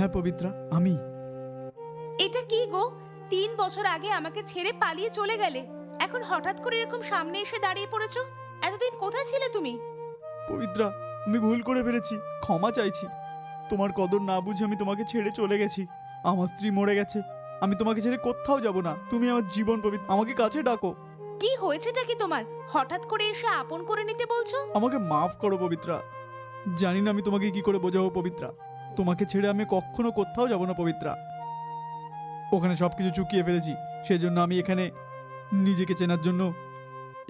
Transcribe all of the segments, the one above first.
হ্যাঁ পবিত্রা আমি। এটা কি গো? তিন বছর আগে আমাকে ছেড়ে পালিয়ে চলে গেলে। এখন হঠাৎ করে এরকম সামনে এসে দাঁড়িয়ে পড়েছো? এতদিন কোথায় ছিলে তুমি? পবিত্রা আমি ভুল করে ফেলেছি ক্ষমা চাইছি। তোমার কদর না বুঝে আমি তোমাকে ছেড়ে চলে গেছি। আমার স্ত্রী মরে গেছে আমি তোমাকে ছেড়ে কোথাও যাব না। তুমি আমার জীবন পবিত্র আমাকে কাছে ডাকো। কি হয়েছেটা কি তোমার? হঠাৎ করে এসে আপন করে নিতে বলছো? আমাকে মাফ করো পবিত্রা। জানি না আমি তোমাকে কি করে বোঝাবো পবিত্রা। তোমাকে ছেড়ে আমি কখনো কোথাও যাব না, পবিত্রা। ওখানে সব কিছু চুকিয়ে ফেলেছি, সেজন্য আমি এখানে নিজেকে চেনার জন্য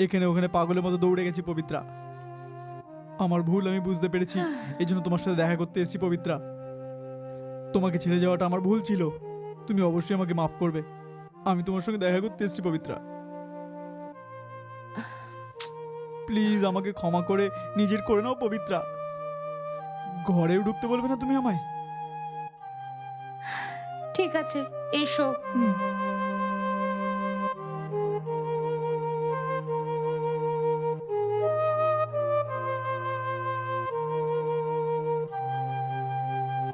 এখানে ওখানে পাগলের মতো দৌড়ে গেছি, পবিত্রা। আমার ভুল আমি বুঝতে পেরেছি এই জন্য তোমার সাথে দেখা করতে এসেছি, পবিত্রা। তোমাকে ছেড়ে যাওয়াটা আমার ভুল ছিল, তুমি অবশ্যই আমাকে মাফ করবে। আমি তোমার সঙ্গে দেখা করতে এসেছি, পবিত্রা। প্লিজ আমাকে ক্ষমা করে নিজের করে নাও, পবিত্রা। ঘরেও ঢুকতে বলবে না তুমি আমায়? ঠিক আছে এসো। হুম।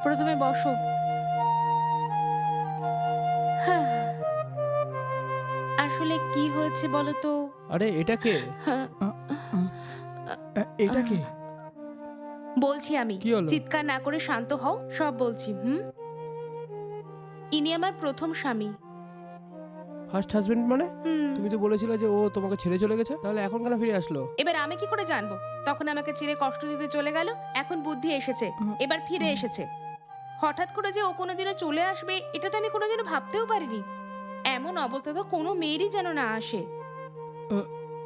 প্রথমে বসো। হ্যাঁ। আসলে কি হয়েছে বলো তো? আরে এটা কে? হ্যাঁ, এটা কে? বলছি আমি। কি হলো? চিৎকার না করে শান্ত হও সব বলছি হুম? ইনি আমার প্রথম স্বামী। ফার্স্ট হাজবেন্ড মানে? হুম। তুমি তো বলেছিলে যে ও তোমাকে ছেড়ে চলে গেছে। তাহলে এখন কেন ফিরে আসলো? এবার আমি কি করে জানব? তখন আমাকে ছেড়ে কষ্ট দিতে চলে গেল এখন বুদ্ধি এসেছে এবার ফিরে এসেছে। হঠাৎ করে যে ও কোনোদিনও চলে আসবে এটা তো আমি কোনোদিনও ভাবতেও পারিনি। এমন অবস্থা তো কোনো মেয়েরই যেন না আসে।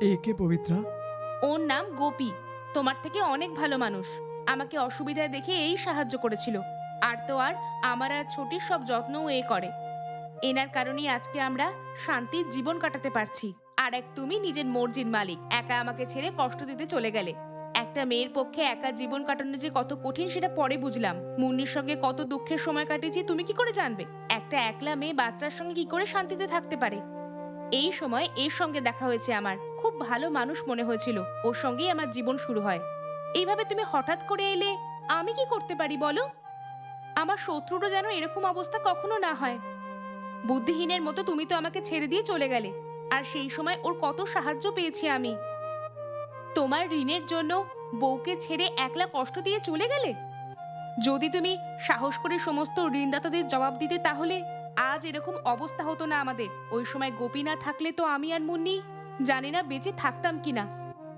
এ কে পবিত্রা? ওর নাম গোপী তোমার থেকে অনেক ভালো মানুষ। আমাকে অসুবিধায় দেখে এই সাহায্য করেছিল। আর তো আর আমার আর ছোটির সব যত্নও এ করে। এনার কারণেই আজকে আমরা শান্তির জীবন কাটাতে পারছি। আর এক তুমি নিজের মর্জির মালিক, একা আমাকে ছেড়ে কষ্ট দিতে চলে গেলে। একটা মেয়ের পক্ষে একা জীবন কাটানো যে কত কঠিন সেটা পরে বুঝলাম। মুন্নির সঙ্গে কত দুঃখের সময় কাটিয়েছি, তুমি কি করে জানবে? একটা একলা মেয়ে বাচ্চার সঙ্গে কি করে শান্তিতে থাকতে পারে? এই সময় এর সঙ্গে দেখা হয়েছে আমার। খুব ভালো মানুষ মনে হয়েছিল। ওর সঙ্গেই আমার জীবন শুরু হয়। এইভাবে তুমি হঠাৎ করে এলে আমি কি করতে পারি বলো? আমার শত্রুরও যেন এরকম অবস্থা কখনো না হয়। বুদ্ধিহীনের মতো তুমি তো আমাকে ছেড়ে দিয়ে চলে গেলে, আর সেই সময় ওর কত সাহায্য পেয়েছি আমি। তোমার ঋণের জন্য বউকে ছেড়ে একলা কষ্ট দিয়ে চলে গেলে? যদি তুমি সাহস করে সমস্ত ঋণদাতাদের জবাব দিতে, তাহলে আজ এরকম অবস্থা হতো না আমাদের। ওই সময় গোপী না থাকলে তো আমি আর মুন্নি জানি না বেঁচে থাকতাম কিনা।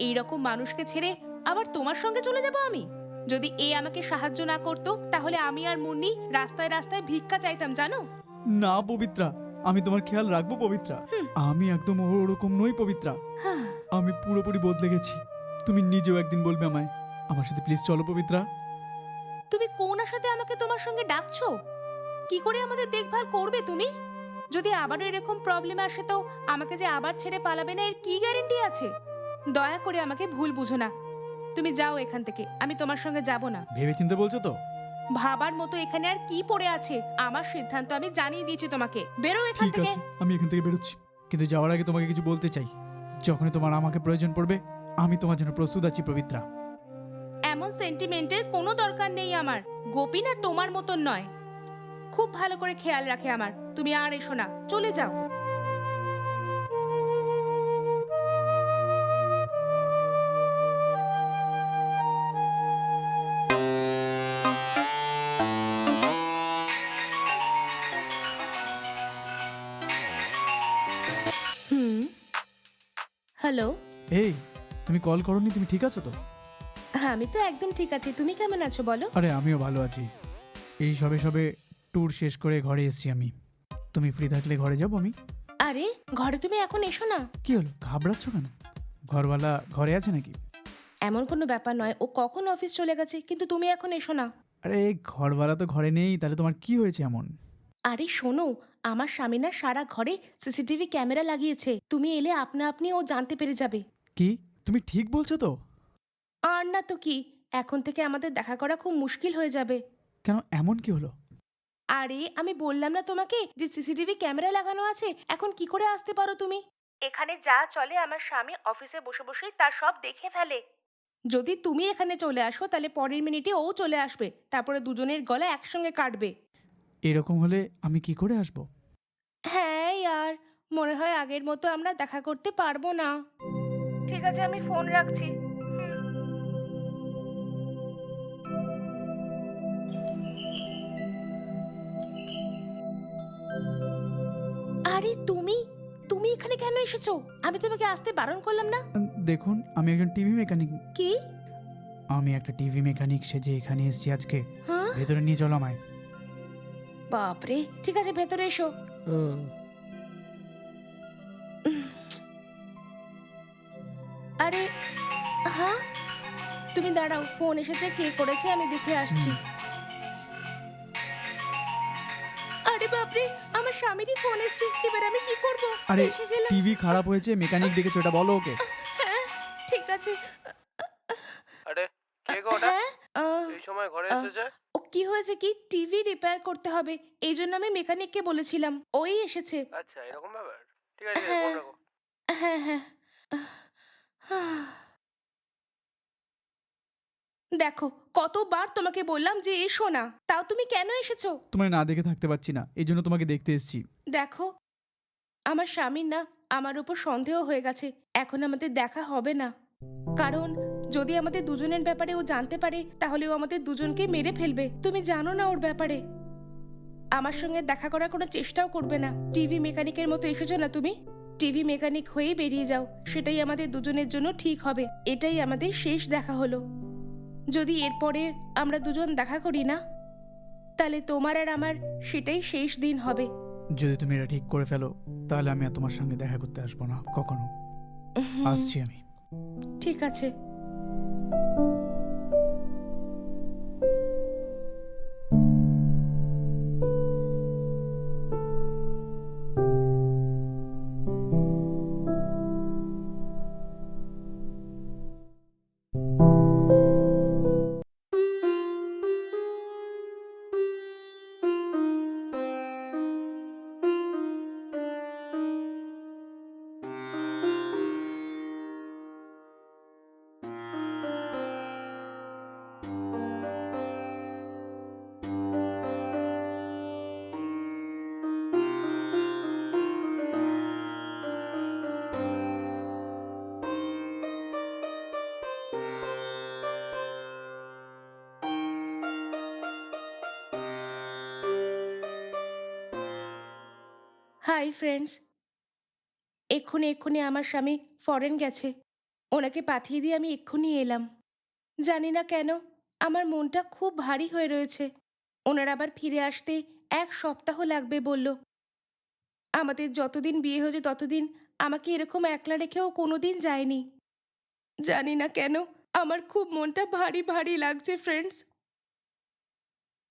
এইরকম মানুষকে ছেড়ে আবার তোমার সঙ্গে চলে যাব আমি? যদি এ আমাকে সাহায্য না করতো তাহলে আমি আর মুন্নি রাস্তায় রাস্তায় ভিক্ষা চাইতাম জানো? না পবিত্রা। আমি তোমার খেয়াল রাখব পবিত্রা। আমি একদম ওরকম নই পবিত্রা। হ্যাঁ। আমি পুরোপুরি বদলে গেছি। তুমি নিজেও একদিন বলবে আমায়। আমার সাথে প্লিজ চলো পবিত্রা। তুমি কোন আশাতে আমাকে তোমার সঙ্গে ডাকছো? কি করে আমাদের দেখভাল করবে তুমি? যদি আবারও এরকম প্রবলেম আসে তো আমাকে যে আবার ছেড়ে পালাবে না এর কি গ্যারেন্টি আছে? দয়া করে আমাকে ভুল বুঝো না। তুমি যাও এখান থেকে আমি তোমার সঙ্গে যাব না। ভেবে চিন্তে বলছো তো? ভাবার মতো এখানে আর কি পড়ে আছে? আমার সিদ্ধান্ত আমি জানিয়ে দিয়েছি তোমাকে। বেরো এখান ঠিক থেকে। আছে আমি এখান থেকে বেরোচ্ছি। কিন্তু যাওয়ার আগে তোমাকে কিছু বলতে চাই। যখনই তোমার আমাকে প্রয়োজন পড়বে আমি তোমার জন্য প্রস্তুত আছি পবিত্রা। এমন সেন্টিমেন্টের কোনো দরকার নেই আমার। গোপী না তোমার মতন নয়। খুব ভালো করে খেয়াল রাখে আমার। তুমি আর এসো না। চলে যাও। হ্যালো এই তুমি কল করনি তুমি ঠিক আছো তো? হ্যাঁ আমি তো একদম ঠিক আছি। তুমি কেমন আছো বলো? আরে আমিও ভালো আছি। এই সবে সবে ট্যুর শেষ করে ঘরে এসেছি আমি। তুমি ফ্রি থাকলে ঘরে যাব আমি? আরে ঘরে তুমি এখন এসো না। কি হলো ঘাবড়াচ্ছ কেন? ঘরওয়ালা ঘরে আছে নাকি? এমন কোনো ব্যাপার নয় ও কখন অফিস চলে গেছে কিন্তু তুমি এখন এসো না। আরে ঘরওয়ালা তো ঘরে নেই তাহলে তোমার কি হয়েছে এমন? আরে শোনো আমার স্বামী না সারা ঘরে সিসিটিভি ক্যামেরা লাগিয়েছে। তুমি এলে আপনা আপনি ও জানতে পেরে যাবে। কি? তুমি ঠিক বলছো তো? আর না তো কি এখন থেকে আমাদের দেখা করা খুব মুশকিল হয়ে যাবে। কেন এমন কি হলো? আরে আমি বললাম না তোমাকে যে সিসিটিভি ক্যামেরা লাগানো আছে এখন কি করে আসতে পারো তুমি? এখানে যা চলে আমার স্বামী অফিসে বসে বসেই তার সব দেখে ফেলে। যদি তুমি এখানে চলে আসো তাহলে পরের মিনিটে ও চলে আসবে। তারপরে দুজনের গলা একসঙ্গে কাটবে। এরকম হলে আমি কি করে আসব? হ্যাঁ ইয়ার মনে হয় আগের মতো আমরা দেখা করতে পারব না। ঠিক আছে আমি ফোন রাখছি। আরে তুমি তুমি এখানে কেন এসেছ? আমি তোমাকে আসতে বারণ করলাম না? দেখুন আমি একজন টিভি মেকানিক। কি? আমি একটা টিভি মেকানিক সেজে এখানে এসেছি আজকে। হ্যাঁ? ভেতরে নিয়ে চলো আমায়। বাপরে ঠিক আছে ভেতরে এসো। হুম। আরে হ্যাঁ? তুমি দাঁড়াও ফোন এসেছে কে করেছে আমি দেখে আসছি। আরে বাপরে আমার স্বামীরই ফোন এসেছে এবার আমি কি করব? আরে এসে গেলাম। টিভি খারাপ হয়েছে মেকানিক ডেকেছো এটা বলো ওকে। হ্যাঁ ঠিক আছে। আরে কে গো ওটা? হ্যাঁ আহ, এই সময় ঘরে এসেছে? কি হয়েছে কি? টিভি রিপেয়ার করতে হবে। এই জন্য আমি মেকানিককে বলেছিলাম। ওই এসেছে। আচ্ছা এরকম ব্যাপার? ঠিক আছে হ্যাঁ। ফোন রাখো। হ্যাঁ হ্যাঁ। দেখো কতবার তোমাকে বললাম যে এসো না তাও তুমি কেন এসেছ? তোমায় না দেখে থাকতে পারছি না। এই জন্য তোমাকে দেখতে এসেছি। দেখো আমার স্বামীর না আমার উপর সন্দেহ হয়ে গেছে। এখন আমাদের দেখা হবে না। কারণ যদি আমাদের দুজনের ব্যাপারে ও জানতে পারে তাহলে ও আমাদের দুজনকে মেরে ফেলবে। তুমি জানো না ওর ব্যাপারে। আমার সঙ্গে দেখা করার কোনো চেষ্টাও করবে না। টিভি মেকানিকের মতো এসেছ না তুমি? টিভি মেকানিক হয়েই বেরিয়ে যাও। সেটাই আমাদের দুজনের জন্য ঠিক হবে। এটাই আমাদের শেষ দেখা হলো। যদি এরপরে আমরা দুজন দেখা করি না তাহলে তোমার আর আমার সেটাই শেষ দিন হবে। যদি তুমি এটা ঠিক করে ফেলো তাহলে আমি আর তোমার সঙ্গে দেখা করতে আসব না কখনো। আসছি আমি। ঠিক আছে। হাই ফ্রেন্ডস এক্ষুনি এক্ষুনি আমার স্বামী ফরেন গেছে। ওনাকে পাঠিয়ে দিয়ে আমি এক্ষুনি এলাম। জানি না কেন, আমার মনটা খুব ভারী হয়ে রয়েছে। ওনার আবার ফিরে আসতে এক সপ্তাহ লাগবে বলল। আমাদের যতদিন বিয়ে হয়েছে ততদিন আমাকে এরকম একলা রেখেও কোনোদিন যায়নি। জানি না কেন, আমার খুব মনটা ভারী ভারী লাগছে ফ্রেন্ডস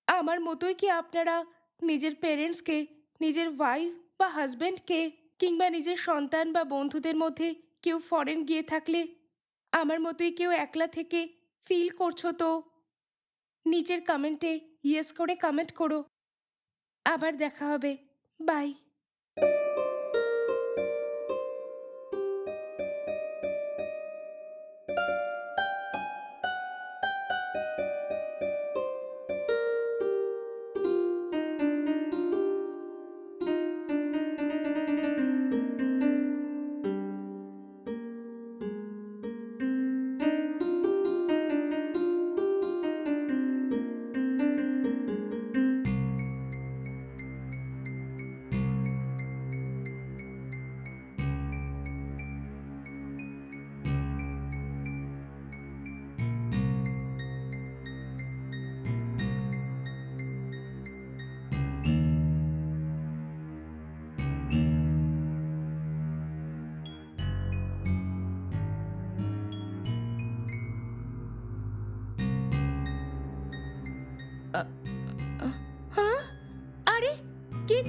আমার মতোই কি আপনারা নিজের পেরেন্টসকে নিজের ওয়াইফ বা হাজব্যান্ডকে কিংবা নিজের সন্তান বা বন্ধুদের মধ্যে কেউ ফরেন গিয়ে থাকলে আমার মতোই কেউ একলা থেকে ফিল করছ তো? নিজের কমেন্টে ইয়েস করে কমেন্ট করো। আবার দেখা হবে। বাই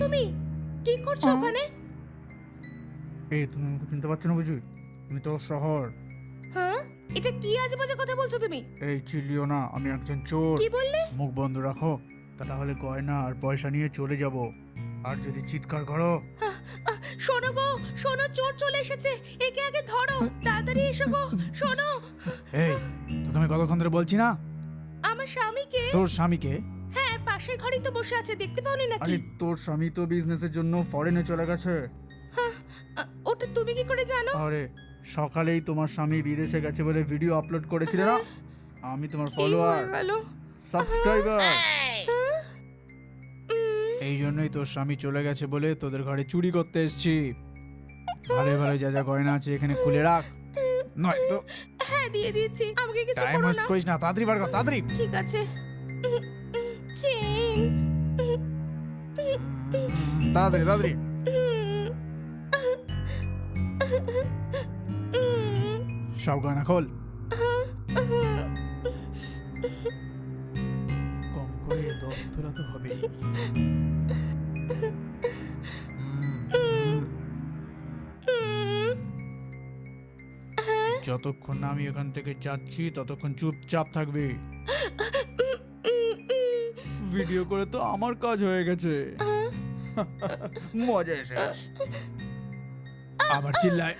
তুমি? কি করছ ওখানে? এই তুমি আমাকে চিনতে পারছ না বুঝি? আমি তো শহর। হ্যাঁ? এটা কি আজে বাজে কথা বলছো তুমি? এই চিলিও না আমি একজন চোর। কি বললে? মুখ বন্ধ রাখো তাহলে গয়না আর পয়সা নিয়ে চলে যাব। আর যদি চিৎকার করো। শোনো গো শোনো চোর চলে এসেছে। একে আগে ধরো তাড়াতাড়ি এসো গো শোনো। এই তোকে আমি কতক্ষণ ধরে বলছি না? আমার স্বামীকে? তোর স্বামীকে? পাশের ঘরেই তো বসে আছে দেখতে পাওনি নাকি? আরে তোর স্বামী তো বিজনেসের জন্য ফরেনে চলে গেছে। আ, ওটা তুমি কি করে জানো? আরে সকালেই তোমার স্বামী বিদেশে গেছে বলে ভিডিও আপলোড করেছিলে না? আমি তোমার ফলোয়ার হয়ে গেল। সাবস্ক্রাইবার হ্যাঁ? উম, এই জন্যই তোর স্বামী চলে গেছে বলে তোদের ঘরে চুরি করতে এসেছি। ভালো ভালো যা যা গয়না আছে এখানে খুলে রাখ। নয় তো হ্যাঁ দিয়ে দিয়েছি আমাকে কিছু টাইম করো ওয়েস্ট না। করিস না তাড়াতাড়ি বার কর তাড়াতাড়ি। ঠিক আছে। তাড়াতাড়ি তাড়াতাড়ি সব গয়না খোল কম করে দশ তোলা তো হবেই। যতক্ষণ না আমি এখান থেকে যাচ্ছি ততক্ষণ চুপচাপ থাকবি। ভিডিও করে তো আমার কাজ হয়ে গেছে। মজা এসে গেছে। আবার চিল্লায়।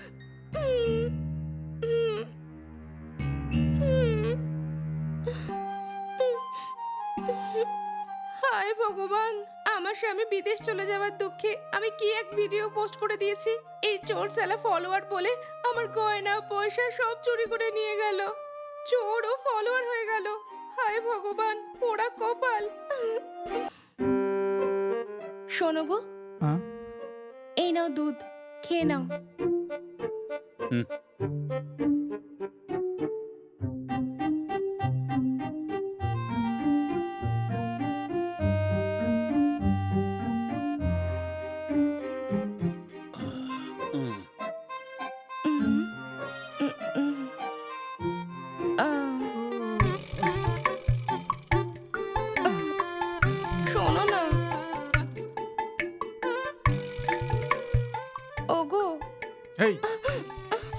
হায় ভগবান আমার স্বামী বিদেশ চলে যাওয়ার দুঃখে আমি কি এক ভিডিও পোস্ট করে দিয়েছি? এই চোর সালা ফলোয়ার বলে আমার গয়না পয়সা সব চুরি করে নিয়ে গেল। চোর ও ফলোয়ার হয়ে গেল। হায় ভগবান পোড়া কপাল। শোনো গো। হ্যাঁ? এই নাও দুধ খেয়ে নাও।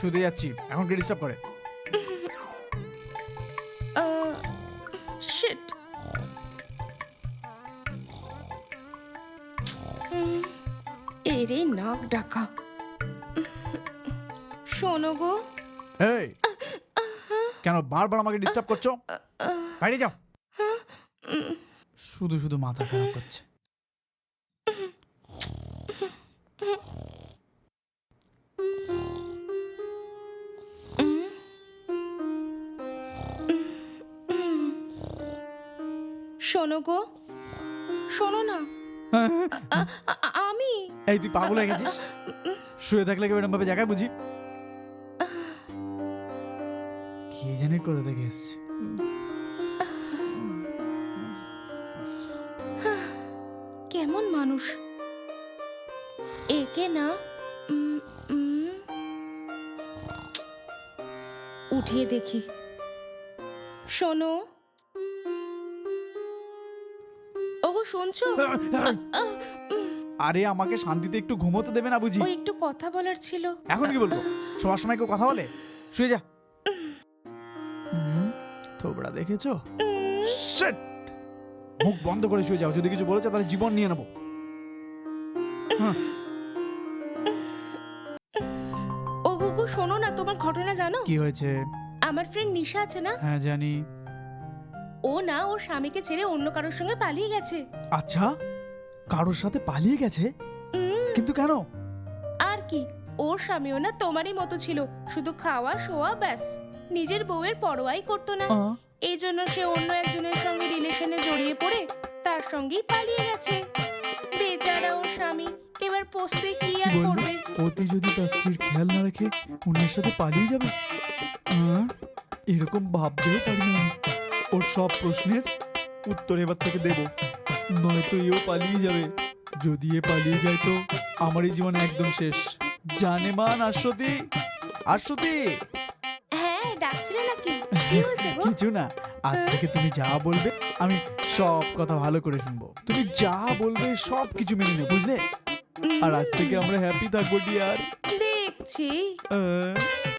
শুধু যাচ্ছি। এখন কি ডিস্টার্ব করে। শিট এরে নাক ডাকা। শোনো গো। এই কেন বারবার আমাকে ডিস্টার্ব করছ? বাইরে যাও। শুধু শুধু মাথা খারাপ করছে। শোনো গো। শোনো না। আ- আ- আমি এই তুই পাগল হয়ে গেছিস? শুয়ে থাকলে কেউ এরকম ভাবে জায়গায় বুঝি? কে জানে কোথা থেকে এসছে? কেমন মানুষ? একে না উম, উম, উঠিয়ে দেখি। শোনো। শুনছো? আরে আমাকে শান্তিতে একটু ঘুমোতে দেবে না বুঝি? ওই একটু কথা বলার ছিল। এখন কি বলব শোয়ার সময় কেউ কথা বলে? শুয়ে যা। থোবড়া দেখেছ? উম, মুখ বন্ধ করে শুয়ে যাও যদি কিছু বলেছ তাহলে জীবন নিয়ে নেব। হ্যাঁ, ওগো গো শোনো না তোমার ঘটনা জানো? কি হয়েছে? আমার ফ্রেন্ড নিশা আছে না? হ্যাঁ জানি। ও না ওর স্বামীকে ছেড়ে অন্য কারোর সঙ্গে পালিয়ে গেছে। আচ্ছা কারোর সাথে পালিয়ে গেছে? কিন্তু কেন? আর কি ওর স্বামীও না তোমারই মতো ছিল শুধু খাওয়া শোয়া ব্যাস। নিজের বউয়ের পরোয়াই করতো না। এই জন্য সে অন্য একজনের সঙ্গে রিলেশনে জড়িয়ে পড়ে তার সঙ্গেই পালিয়ে গেছে। বেচারা ওর স্বামী এবার পোস্টে কি আর করবে? অতি যদি তার স্ত্রীর খেয়াল না রাখে ওনার সাথে পালিয়ে যাবে? এরকম ভাবতেও পারি না। ওর সব প্রশ্নের উত্তর এবার থেকে দেব। নয়তো এও পালিয়ে যাবে। যদি এ পালিয়ে যায় তো আমার এই জীবন একদম শেষ। জানে মান আশ্বতী আশ্বতী হ্যাঁ ডাকছিলে নাকি? কি হয়েছে গো? কিছু না। আজ থেকে তুমি যা বলবে আমি সব কথা ভালো করে শুনব। তুমি যা বলবে সব কিছু মেনে নেব বুঝলে? আর আজ থেকে আমরা হ্যাপি থাকব ডিয়ার দেখছি। আহ।